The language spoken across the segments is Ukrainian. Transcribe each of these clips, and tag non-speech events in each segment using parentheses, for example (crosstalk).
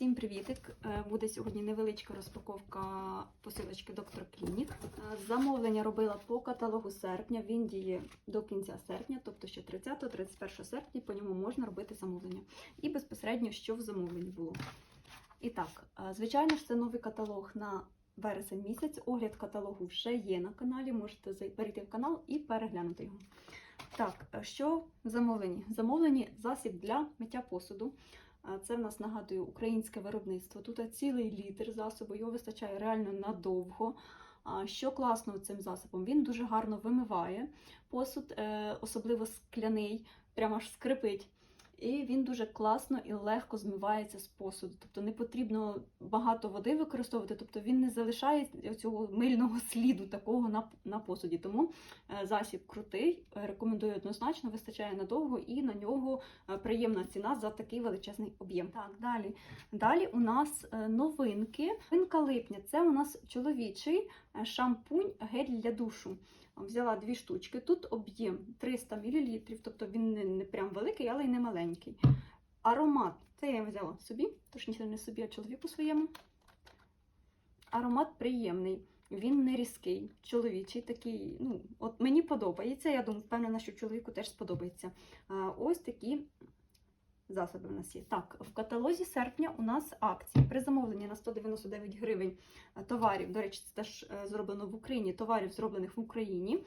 Всім привітик! Е, Буде сьогодні невеличка розпаковка посилочки Доктор Клінік. Е, Замовлення робила по каталогу серпня. Він діє до кінця серпня, тобто ще 30-31 серпня по ньому можна робити замовлення. І безпосередньо, що в замовленні було. І так, е, звичайно ж, це новий каталог на вересень місяць. Огляд каталогу вже є на каналі. Можете перейти в канал і переглянути його. Так, що в замовленні? Замовлені засіб для миття посуду. Це в нас нагадую українське виробництво. Тут цілий літр засобу, його вистачає реально надовго. А Що класно цим засобом? Він дуже гарно вимиває посуд, е, особливо скляний, прямо аж скрипить. І він дуже класно і легко змивається з посуду. Тобто не потрібно багато води використовувати, тобто він не залишає цього мильного сліду такого на, на посуді. Тому е, засіб крутий, рекомендую однозначно, вистачає надовго і на нього е, приємна ціна за такий величезний об'єм. Так, далі. Далі у нас е, новинки. Новинка липня це у нас чоловічий шампунь гель для душу. Взяла дві штучки. Тут об'єм 300 мл, тобто він не, не прям великий, але й не маленький. Аромат це я взяла собі, точніше не собі, а чоловіку своєму. Аромат приємний. Він не різкий, чоловічий такий. Ну, от мені подобається. Я думаю, впевнена, що чоловіку теж сподобається. Ось такі засоби у нас є. Так, в каталозі серпня у нас акції при замовленні на 199 гривень е, товарів. До речі, це теж е, зроблено в Україні. Товарів, зроблених в Україні.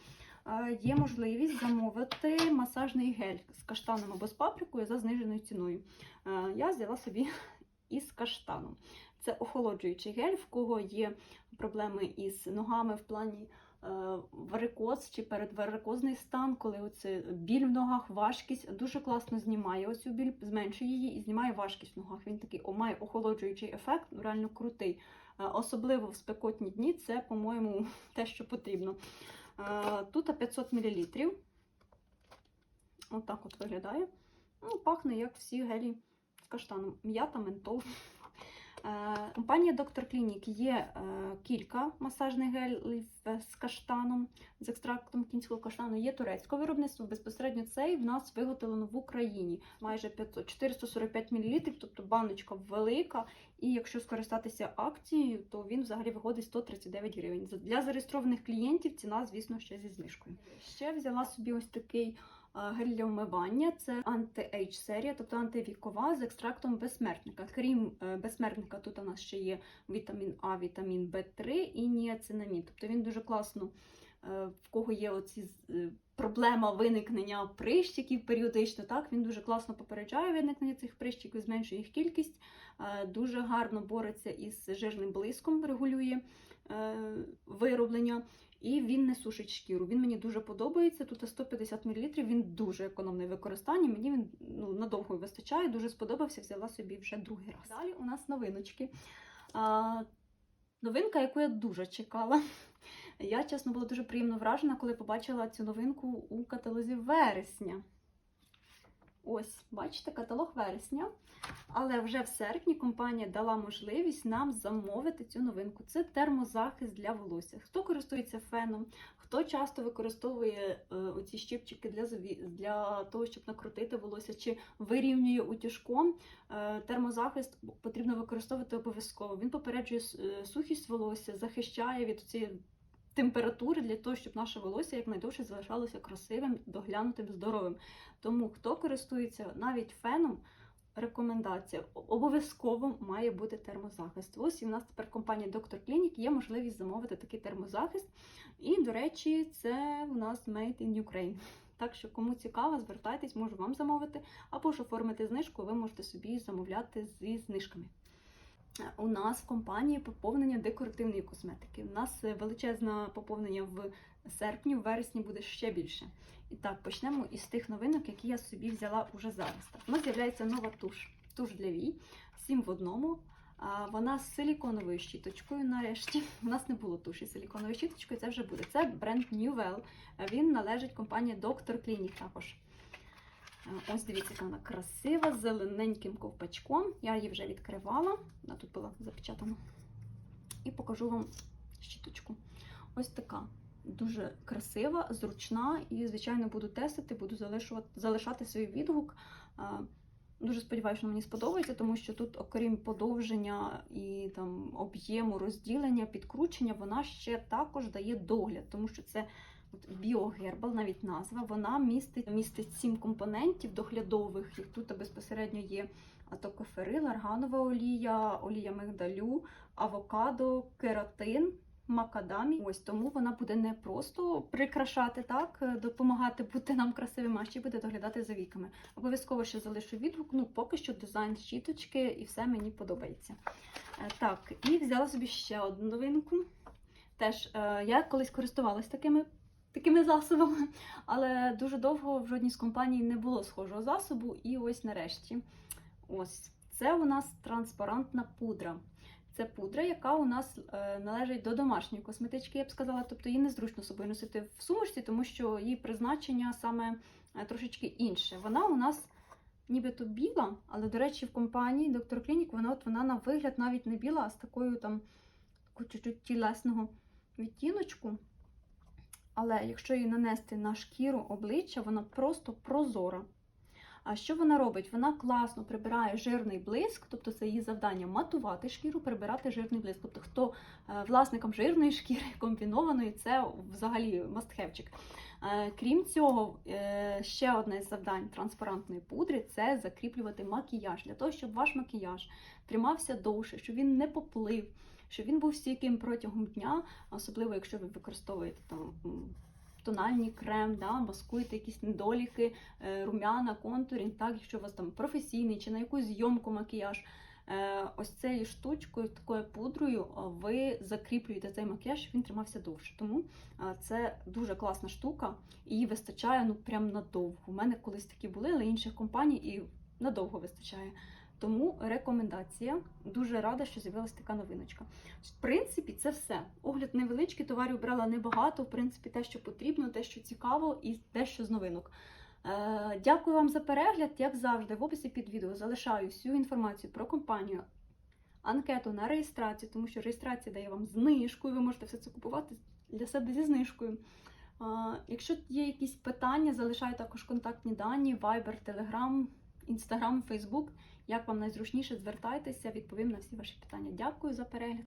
е, Є можливість замовити масажний гель з каштаном або з паприкою за зниженою ціною. Я взяла собі (laughs) із каштаном. Це охолоджуючий гель, в кого є проблеми із ногами в плані варикоз чи передварикозний стан, коли оце біль в ногах, важкість дуже класно знімає оцю біль, зменшує її і знімає важкість в ногах. Він такий має охолоджуючий ефект, реально крутий. Е, Особливо в спекотні дні це, по-моєму, (laughs) те, що потрібно. Е, Тут 500 мл. Отак от виглядає. Ну, пахне, як всі гелі з каштаном. М'ята, ментол. Е, Компанія Доктор Клінік є е, кілька масажних гелів з каштаном, з екстрактом кінського каштану. Є турецьке виробництво. Безпосередньо цей в нас виготовлено в Україні. Майже 500, 445 мл, тобто баночка велика. І якщо скористатися акцією, то він взагалі виходить 139 гривень. Для зареєстрованих клієнтів ціна, звісно, ще зі знижкою. Ще взяла собі ось такий гель для вмивання. Це анти-ейдж серія, тобто антивікова з екстрактом безсмертника. Крім е, безсмертника, тут у нас ще є вітамін А, вітамін В3 і ніацинамід. Тобто він дуже класно, е, в кого є оці е, проблема виникнення прищиків періодично. Так він дуже класно попереджає виникнення цих прищиків, зменшує їх кількість, дуже гарно бореться із жирним блиском, регулює вироблення. І він не сушить шкіру. Він мені дуже подобається. Тут 150 мл, він дуже економний в використанні. Мені він ну, надовго вистачає, дуже сподобався, взяла собі вже другий раз. Далі у нас новиночки. А, новинка, яку я дуже чекала. Я, чесно, була дуже приємно вражена, коли побачила цю новинку у каталозі вересня. Ось, бачите, каталог вересня. Але вже в серпні компанія дала можливість нам замовити цю новинку. Це термозахист для волосся. Хто користується феном, хто часто використовує е, оці щипчики для, для того, щоб накрутити волосся, чи вирівнює утюжком, е, термозахист потрібно використовувати обов'язково. Він попереджує е, сухість волосся, захищає від цієї температури для того, щоб наше волосся якнайдовше залишалося красивим, доглянутим, здоровим. Тому хто користується навіть феном, рекомендація обов'язково має бути термозахист. Ось і в нас тепер компанія Доктор Клінік є можливість замовити такий термозахист. І, до речі, це у нас Made in Ukraine. Так що, кому цікаво, звертайтесь, можу вам замовити, або ж оформити знижку, ви можете собі замовляти зі знижками. У нас в компанії поповнення декоративної косметики. У нас е, величезне поповнення в серпні, в вересні буде ще більше. І так, почнемо із тих новинок, які я собі взяла уже зараз. Так, у нас з'являється нова туш. Туш для вій, 7 в одному. Вона з силіконовою щіточкою. Нарешті у нас не було туші з силіконовою щіточкою, це вже буде. Це бренд New Well. Він належить компанії Dr. Clinic також. Ось дивіться, яка вона красива, з зелененьким ковпачком. Я її вже відкривала. Вона тут була запечатана. І покажу вам щіточку. Ось така. Дуже красива, зручна, і, звичайно, буду тестити, буду залишати свій відгук. Дуже сподіваюся, що мені сподобається, тому що тут, окрім подовження і там об'єму розділення, підкручення, вона ще також дає догляд, тому що це біогербал, навіть назва. Вона містить містить сім компонентів доглядових. Їх тут безпосередньо є атокоферил, арганова олія, олія мигдалю, авокадо, кератин. Макадамі, ось тому вона буде не просто прикрашати так, е, допомагати бути нам красивими, а ще буде доглядати за віками. Обов'язково ще залишу відгук. Ну, поки що дизайн щіточки і все мені подобається. Е, Так, і взяла собі ще одну новинку. Теж е, я колись користувалась такими, такими засобами, але дуже довго в жодній з компаній не було схожого засобу. І ось нарешті. Ось це у нас транспарантна пудра. Це пудра, яка у нас е, належить до домашньої косметички, я б сказала. Тобто її незручно собою носити в сумочці, тому що її призначення саме е, трошечки інше. Вона у нас нібито біла, але, до речі, в компанії Доктор Клінік вона от вона на вигляд навіть не біла, а з такою там чуть-чуть тілесного відтіночку. Але якщо її нанести на шкіру обличчя, вона просто прозора. А що вона робить? Вона класно прибирає жирний блиск, тобто це її завдання матувати шкіру, прибирати жирний блиск. Тобто, хто е, власником жирної (laughs) шкіри комбінованої, це взагалі мастхевчик. Е, Крім цього, е, ще одне з завдань транспарантної пудри це закріплювати макіяж для того, щоб ваш макіяж тримався довше, щоб він не поплив, щоб він був стійким протягом дня, особливо якщо ви використовуєте там. Тональний крем, да, маскуєте якісь недоліки, е, румяна, контурінг, так, якщо у вас там професійний чи на якусь зйомку макіяж. Е, ось цією штучкою, такою пудрою, ви закріплюєте цей макіяж, щоб він тримався довше. Тому це дуже класна штука, її вистачає ну прям надовго. У мене колись такі були, але інших компаній і надовго вистачає. Тому рекомендація. Дуже рада, що з'явилася така новиночка. В принципі, це все. Огляд невеличкий, товарів брала небагато. В принципі, те, що потрібно, те, що цікаво, і те, що з новинок. Е, Дякую вам за перегляд. Як завжди, в описі під відео залишаю всю інформацію про компанію, анкету на реєстрацію, тому що реєстрація дає вам знижку, і ви можете все це купувати для себе зі знижкою. Е, Якщо є якісь питання, залишаю також контактні дані: Viber, Telegram, Instagram, Facebook. Як вам найзручніше, звертайтеся, відповім на всі ваші питання. Дякую за перегляд.